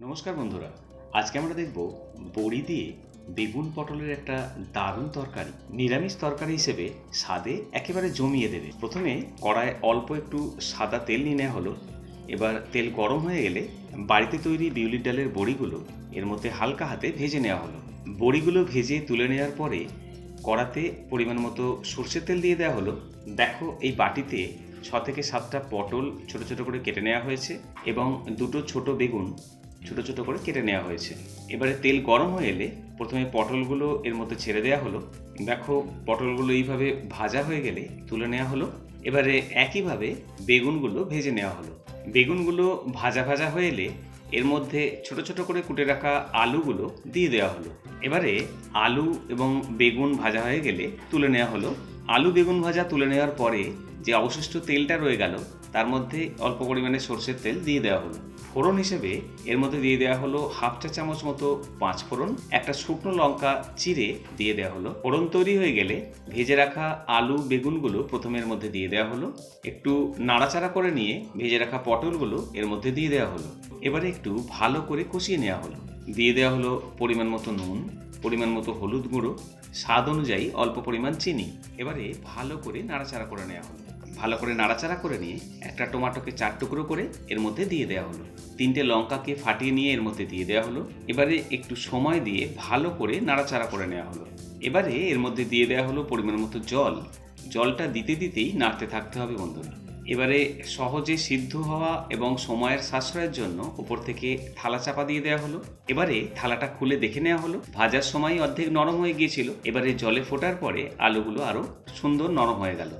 নমস্কার বন্ধুরা। আজকে আমরা দেখব বড়ি দিয়ে বেগুন পটলের একটা দারুণ তরকারি, নিরামিষ তরকারি হিসেবে স্বাদে একেবারে জমিয়ে দেবে। প্রথমে কড়ায় অল্প একটু সাদা তেল নিয়ে নেওয়া হলো। এবার তেল গরম হয়ে গেলে বাড়িতে তৈরি বিউলির ডালের বড়িগুলো এর মধ্যে হালকা হাতে ভেজে নেওয়া হলো। বড়িগুলো ভেজে তুলে নেওয়ার পরে কড়াতে পরিমাণ মতো সর্ষের তেল দিয়ে দেওয়া হলো। দেখো এই বাটিতে ছ থেকে সাতটা পটল ছোট ছোট করে কেটে নেওয়া হয়েছে এবং দুটো ছোট বেগুন ছোট ছোট করে কেটে নেওয়া হয়েছে। এবারে তেল গরম হয়ে এলে প্রথমে পটলগুলো এর মধ্যে ছেড়ে দেওয়া হলো। দেখো, পটলগুলো এইভাবে ভাজা হয়ে গেলে তুলে নেওয়া হলো। এবারে একইভাবে বেগুনগুলো ভেজে নেওয়া হলো। বেগুনগুলো ভাজা ভাজা হয়ে এলে এর মধ্যে ছোট ছোট করে কুটে রাখা আলুগুলো দিয়ে দেওয়া হলো। এবারে আলু এবং বেগুন ভাজা হয়ে গেলে তুলে নেওয়া হলো। আলু বেগুন ভাজা তুলে নেওয়ার পরে যে অবশিষ্ট তেলটা রয়ে গেল, তার মধ্যে অল্প পরিমাণে সর্ষের তেল দিয়ে দেওয়া হলো। ফোড়ন হিসেবে এর মধ্যে দিয়ে দেওয়া হলো হাফ চা চামচ মতো পাঁচ ফোড়ন, একটা শুকনো লঙ্কা চিরে দিয়ে দেওয়া হলো। ফোড়ন তৈরি হয়ে গেলে ভেজে রাখা আলু বেগুনগুলো প্রথমের মধ্যে দিয়ে দেওয়া হলো। একটু নাড়াচাড়া করে নিয়ে ভেজে রাখা পটলগুলো এর মধ্যে দিয়ে দেওয়া হলো। এবারে একটু ভালো করে কষিয়ে নেওয়া হলো। দিয়ে দেওয়া হলো পরিমাণ মতো নুন, পরিমাণ মতো হলুদ গুঁড়ো, স্বাদ অনুযায়ী অল্প পরিমাণ চিনি। এবারে ভালো করে নাড়াচাড়া করে নেওয়া হলো। ভালো করে নাড়াচাড়া করে নিয়ে একটা টমাটোকে চার টুকরো করে এর মধ্যে দিয়ে দেওয়া হলো। তিনটে লঙ্কাকে ফাটিয়ে নিয়ে এর মধ্যে দিয়ে দেওয়া হলো। এবারে একটু সময় দিয়ে ভালো করে নাড়াচাড়া করে নেওয়া হলো। এবারে এর মধ্যে দিয়ে দেওয়া হলো পরিমাণ মতো জল। জলটা দিতে দিতেই নাড়তে থাকতে হবে বন্ধুরা। এবারে সহজে সিদ্ধ হওয়া এবং সময়ের সাশ্রয়ের জন্য উপর থেকে থালা চাপা দিয়ে দেওয়া হলো। এবারে থালাটা খুলে দেখে নেওয়া হলো। ভাজার সময় অর্ধেক নরম হয়ে গিয়েছিল। এবারে জলে ফোটার পরে আলুগুলো আরও সুন্দর নরম হয়ে গেল।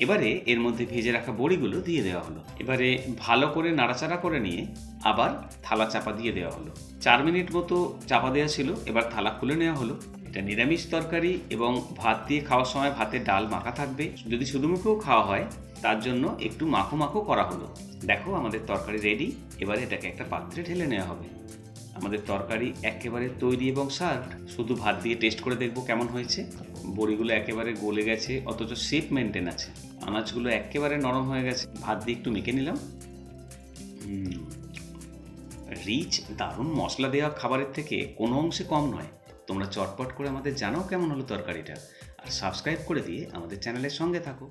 এবারে এর মধ্যে ভেজে রাখা বড়িগুলো দিয়ে দেওয়া হলো। এবারে ভালো করে নাড়াচাড়া করে নিয়ে আবার থালা চাপা দিয়ে দেওয়া হলো। চার মিনিট মতো চাপা দেওয়া ছিল। এবার থালা খুলে নেওয়া হলো। এটা নিরামিষ তরকারি এবং ভাত দিয়ে খাওয়ার সময় ভাতে ডাল মাখা থাকবে। যদি শুধুমুখেও খাওয়া হয় তার জন্য একটু মাখো মাখো করা হলো। দেখো আমাদের তরকারি রেডি এবারে এটাকে একটা পাত্রে ঢেলে নেওয়া হবে। আমাদের তরকারি একেবারে তৈরি এবং সার্ভ শুধু ভাত দিয়ে টেস্ট করে দেখব কেমন হয়েছে। বড়িগুলো একেবারে গলে গেছে, অথচ শেপ মেনটেন আছে। আনাজগুলো একেবারে নরম হয়ে গেছে। ভাত দিয়ে একটু মেখে নিলাম। রিচ দারুণ মশলা দেওয়া খাবারের থেকে কোনো অংশে কম নয়। তোমরা চটপট করে আমাদের জানাও কেমন হলো তরকারিটা। আর সাবস্ক্রাইব করে দিয়ে আমাদের চ্যানেলের সঙ্গে থাকো।